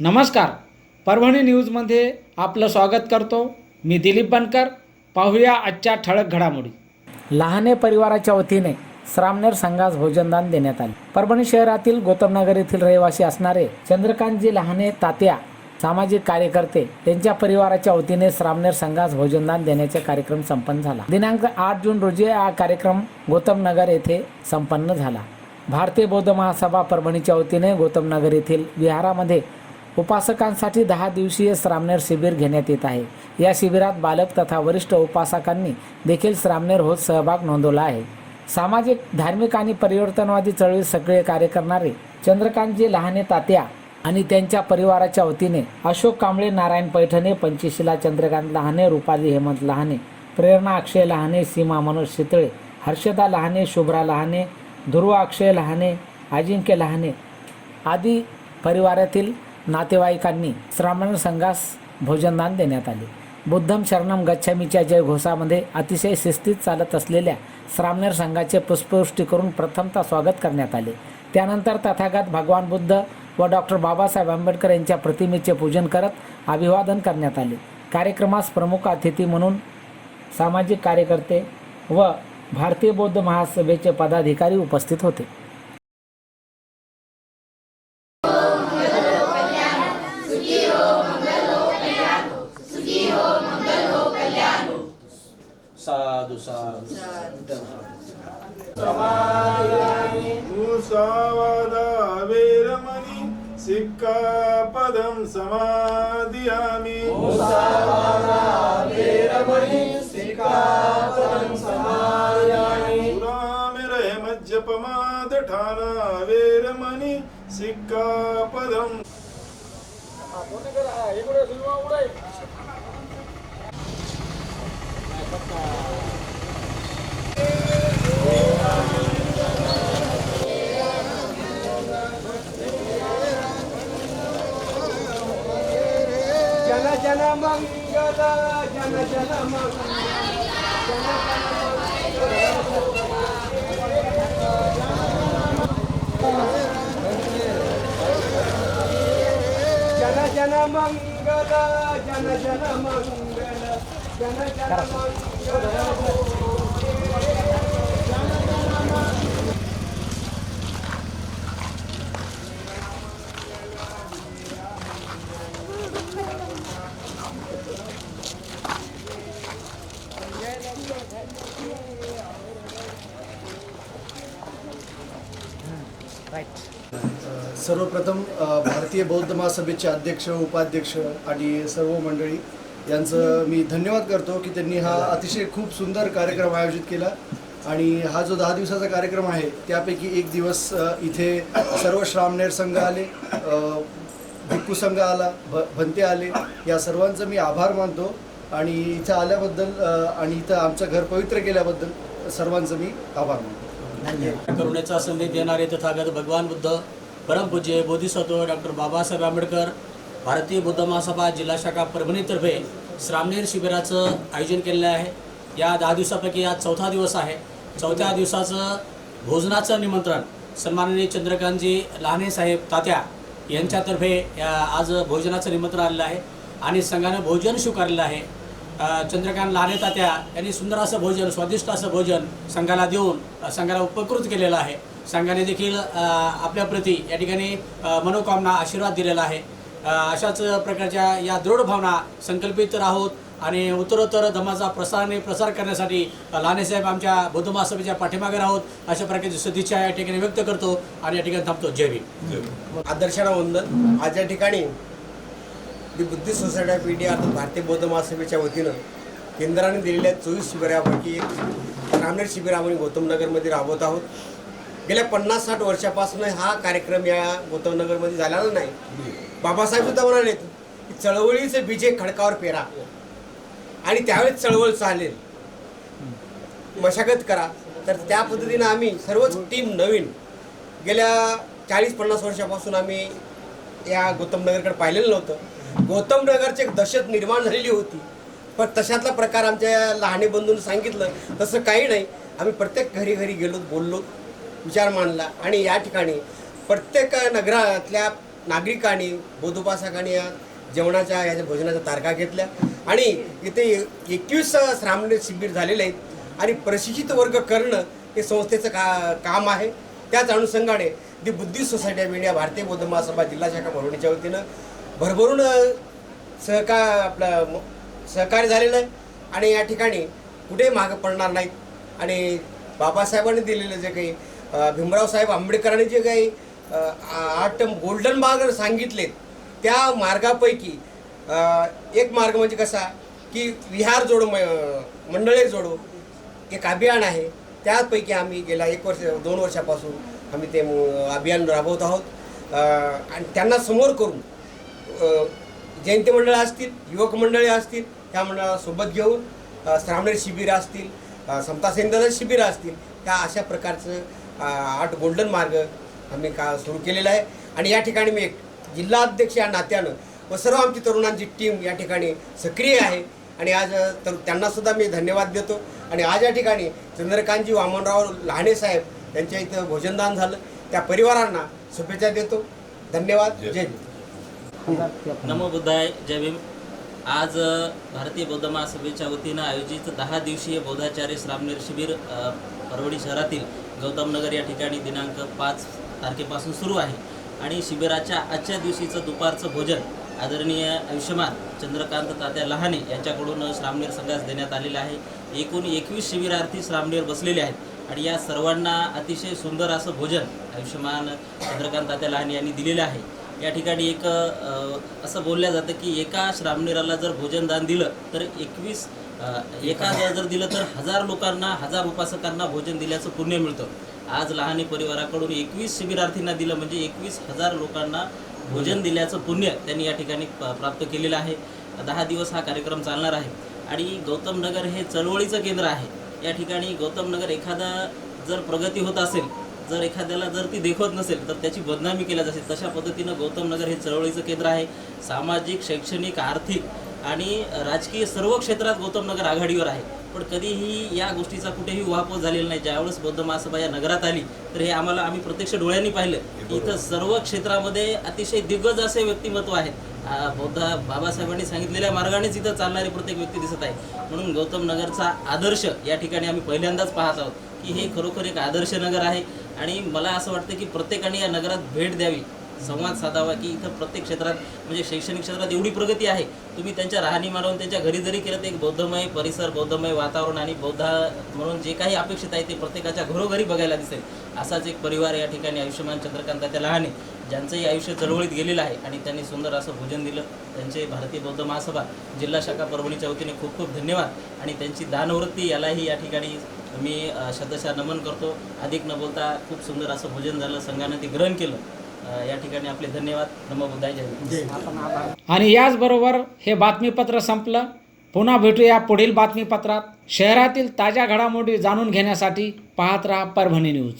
नमस्कार. परभणी न्यूजमध्ये आपलं स्वागत करतो. मी दिलीप बनकर. पाहूया आजच्या ठळक घडामोडी. लहाने परिवाराच्या वतीने श्रामनेर संघास भोजनदान देण्यात आले. परभणी शहरातील गौतमनगर येथील रहिवासी असणारे चंद्रकांतजी लहाने तात्या सामाजिक कार्यकर्ते त्यांच्या परिवाराच्या वतीने श्रामनेर संघास भोजनदान देण्याचा कार्यक्रम संपन्न झाला. दिनांक आठ जून रोजी हा कार्यक्रम गौतमनगर येथे संपन्न झाला. भारतीय बौद्ध महासभा परभणीच्या वतीने गौतमनगर येथील विहारामध्ये उपासकांसाठी दहा दिवसीय श्रामनेर शिबिर घेण्यात येत आहे. या शिबिरात बालक तथा वरिष्ठ उपासकांनी देखील श्रामनेर होत सहभाग नोंदवला आहे. सामाजिक धार्मिक आणि परिवर्तनवादी चळवळीत सक्रिय कार्य करणारे चंद्रकांतजी लहाने तात्या आणि त्यांच्या परिवाराच्या वतीने अशोक कांबळे नारायण पैठणे पंचशीला चंद्रकांत लहाने रुपाली हेमंत लहाने प्रेरणा अक्षय लहाने सीमा मनोज शितळे हर्षदा लहाने शुभ्रा लहाने ध्रुव अक्षय लहाने अजिंक्य लहाने आदी परिवारातील नातेवाईकांनी श्रामण संघास भोजनदान देण्यात आले. बुद्धम शरणम गच्छामीच्या जयघोषामध्ये अतिशय शिस्तीत चालत असलेल्या श्रामणेर संघाचे पुष्पवृष्टी करून प्रथमतः स्वागत करण्यात आले. त्यानंतर तथागत भगवान बुद्ध व डॉक्टर बाबासाहेब आंबेडकर यांच्या प्रतिमेचे पूजन करत अभिवादन करण्यात आले. कार्यक्रमास प्रमुख अतिथी म्हणून सामाजिक कार्यकर्ते व भारतीय बौद्ध महासभेचे पदाधिकारी उपस्थित होते. సాధు సాధు. వీరమణి సిక్కా పదం సమాధియామి. జపమాదఠానా సిక్కా పదం కూడా जन जन मंगल जन जन मंगल जन जन मंगल जन जन मंगल सर्वप्रथम भारतीय बौद्ध महासभेचे अध्यक्ष उपाध्यक्ष आणि सर्व मंडळी यांचं मी धन्यवाद करतो की त्यांनी हा अतिशय खूप सुंदर कार्यक्रम आयोजित केला. आणि हा जो दहा दिवसाचा कार्यक्रम आहे त्यापैकी एक दिवस इथे सर्व श्रामनेर संघ आले अ, भिक्खू संघ आला भ भंते आले. या सर्वांचं मी आभार मानतो. आणि इथं आल्याबद्दल आणि इथं आमचं घर पवित्र केल्याबद्दल सर्वांचं मी आभार मानतो. करुणेचा संदेश देणारे तथागत भगवान बुद्ध परमपूज्य बोधिसत्व डॉक्टर बाबासाहेब आंबेडकर भारतीय बुद्ध महासभा जिल्हा शाखा परभणीतर्फे श्रामनेर शिबिराचं आयोजन केलेलं आहे. या दहा दिवसापैकी आज चौथा दिवस आहे. चौथ्या दिवसाचं भोजनाचं निमंत्रण सन्माननीय चंद्रकांतजी लहाने साहेब तात्या यांच्यातर्फे या आज भोजनाचं निमंत्रण आलेलं आहे. आणि संघानं भोजन स्वीकारलेलं आहे. चंद्रकांत लहाने तात्या यांनी सुंदर असं भोजन स्वादिष्ट असं भोजन संघाला देऊन संघाला उपकृत केलेलं आहे. संघाने देखील आपल्याप्रती आपल्या या ठिकाणी मनोकामना आशीर्वाद दिलेला आहे. अशाच प्रकारच्या या दृढ भावना संकल्पित राहोत आणि उत्तरोत्तर धमाचा प्रसार आणि प्रसार करण्यासाठी लानेसाहेब लहानेसाहेब आमच्या बौद्ध महासभेच्या पाठीमागे राहोत. अशा प्रकारची सदिच्छा या ठिकाणी व्यक्त करतो आणि या ठिकाणी थांबतो. जय भीम. आदर्शाला वंदन. आज या ठिकाणी the Buddhist Society of India अर्थात भारतीय बौद्ध महासभेच्या वतीनं केंद्राने दिलेल्या चोवीस शिबिरापैकी एक ग्रामीण शिबिर आम्ही गौतमनगरमध्ये राबवत आहोत. गेल्या पन्नास साठ वर्षापासून हा कार्यक्रम या गौतमनगरमध्ये झालेला नाही. बाबासाहेब सुद्धा म्हणाले की चळवळीचे बीजे खडकावर पेरा. आणि त्यावेळेस चळवळ चालेल. मशागत करा. तर त्या पद्धतीनं आम्ही सर्वच टीम नवीन गेल्या चाळीस पन्नास वर्षापासून आम्ही या गौतमनगरकडे पाहिलेलं नव्हतं. गौतमनगरची एक दहशत निर्माण झालेली होती. पण तशातला प्रकार आमच्या लहाने बंधून सांगितलं तसं काही नाही. आम्ही प्रत्येक घरी घरी गेलो बोललो विचार मांडला. आणि या ठिकाणी प्रत्येक नगरातल्या नागरिकांनी बोधोपासकांनी या जेवणाच्या याच्या भोजनाच्या तारखा घेतल्या. आणि इथे एकवीस श्रामणे शिबिर झालेले आहेत. आणि प्रशिक्षित वर्ग करणं हे संस्थेचं का काम आहे. त्याच अनुषंगाने the Buddhist Society of India भारतीय बौद्ध महासभा जिल्हा शाखा भरवणीच्या वतीनं भरभरून सहका आपलं सहकार्य झालेलं आहे. आणि या ठिकाणी कुठे मागं पडणार नाहीत. आणि बाबासाहेबांनी दिलेलं जे काही भीमराव साहेब आंबेडकरांनी जे काही आठ गोल्डन मार्ग सांगितलेत त्या मार्गापैकी एक मार्ग म्हणजे कसा की विहार जोडो म- मंडळे जोडो एक अभियान आहे. त्यापैकी आम्ही गेल्या एक वर्ष दोन वर्षापासून आम्ही ते अभियान राबवत आहोत. आणि त्यांना समोर करून जयंती मंडळं असतील युवक मंडळे असतील त्या मंडळाला सोबत घेऊन श्रावणी शिबिरं असतील समता सेंद्र शिबिरं असतील त्या अशा प्रकारचं आठ गोल्डन मार्ग आम्ही का सुरू केलेला आहे. आणि या ठिकाणी मी एक जिल्हा अध्यक्ष या नात्यानं व सर्व आमची तरुणांची टीम या ठिकाणी सक्रिय आहे. आणि आज तर त्यांनासुद्धा मी धन्यवाद देतो. आणि आज या ठिकाणी चंद्रकांतजी वामनराव लहाने साहेब यांच्या इथं भोजनदान झालं. त्या परिवारांना शुभेच्छा देतो. धन्यवाद. जय नमो बुद्धाय जय भीम. आज भारतीय बौद्ध महासभेच्या वतीनं आयोजित दहा दिवसीय बौद्धाचार्य श्रामनेर शिबिर परवडी शहरातील गौतमनगर या ठिकाणी दिनांक पाच तारखेपासून सुरू आहे. आणि शिबिराच्या आजच्या दिवशीचं दुपारचं भोजन आदरणीय आयुष्यमान चंद्रकांत तात्या लहाने यांच्याकडून श्रामनेर संघास देण्यात आलेलं आहे. एकूण एकवीस शिबिरार्थी श्रामनेर बसलेले आहेत आणि या सर्वांना अतिशय सुंदर असं भोजन आयुष्यमान चंद्रकांत तात्या लहाने यांनी दिलेलं आहे. या ठिकाणी एक असं बोललं जातं की एका श्रामणीराला जर भोजनदान दिलं तर एकवीस अ, एका जर दिलं तर हजार लोकांना हजार उपासकांना भोजन दिल्याचं पुण्य मिळतं. आज लहाने परिवाराकडून एकवीस शिबिरार्थींना दिलं म्हणजे एकवीस हजार लोकांना भोजन दिल्याचं पुण्य त्यांनी या ठिकाणी प- प्राप्त केलेलं आहे. दहा दिवस हा कार्यक्रम चालणार आहे. आणि गौतम नगर हे चळवळीचं केंद्र आहे. या ठिकाणी गौतम नगर एखादा जर प्रगती होत असेल जर एखाद्याला जर ती देखवत नसेल तर त्याची बदनामी केल्या जाते. तशा पद्धतीनं गौतम नगर हे चळवळीचं केंद्र आहे. सामाजिक शैक्षणिक आर्थिक आणि राजकीय सर्व क्षेत्रात गौतम नगर आघाडीवर आहे. पण कधीही या गोष्टीचा कुठेही उहापोह झालेला नाही. ज्यावेळेस बौद्ध महासभा या नगरात आली तर हे आम्हाला आम्ही प्रत्यक्ष डोळ्यांनी पाहिलं. की इथं सर्व क्षेत्रामध्ये अतिशय दिग्गज असे व्यक्तिमत्व आहेत. बौद्ध बाबासाहेबांनी सांगितलेल्या मार्गानेच इथं चालणारी प्रत्येक व्यक्ती दिसत आहे. म्हणून गौतम नगरचा आदर्श या ठिकाणी आम्ही पहिल्यांदाच पाहत आहोत की हे खरोखर एक आदर्श नगर आहे. आणि मला असं वाटतं की प्रत्येकाने या नगरात भेट द्यावी संवाद साधावा की इथं प्रत्येक क्षेत्रात म्हणजे शैक्षणिक क्षेत्रात एवढी प्रगती आहे. तुम्ही त्यांच्या राहणीमानावरून त्यांच्या घरी जरी केलं तर एक बौद्धमय परिसर बौद्धमय वातावरण आणि बौद्ध म्हणून जे काही अपेक्षित आहे ते प्रत्येकाच्या घरोघरी बघायला दिसेल. असाच एक परिवार या ठिकाणी आयुष्यमान चंद्रकांताच्या लहाने ज्यांचंही आयुष्य चळवळीत गेलेलं आहे आणि त्यांनी सुंदर असं भोजन दिलं. त्यांचे भारतीय बौद्ध महासभा जिल्हा शाखा परभणीच्या वतीने खूप खूप धन्यवाद. आणि त्यांची दानवृत्ती यालाही या ठिकाणी मी शतशः नमन करतो. अधिक न बोलता खूप सुंदर असं भोजन झालं संघानं ते ग्रहण केलं. या ठिकाणी आपले धन्यवाद. नमो बुद्धाय जय. आणि याचबरोबर हे बातमीपत्र संपलं. पुन्हा भेटूया पुढील बातमीपत्रात. शहरातील ताज्या घडामोडी जाणून घेण्यासाठी पाहत राहा परभणी न्यूज.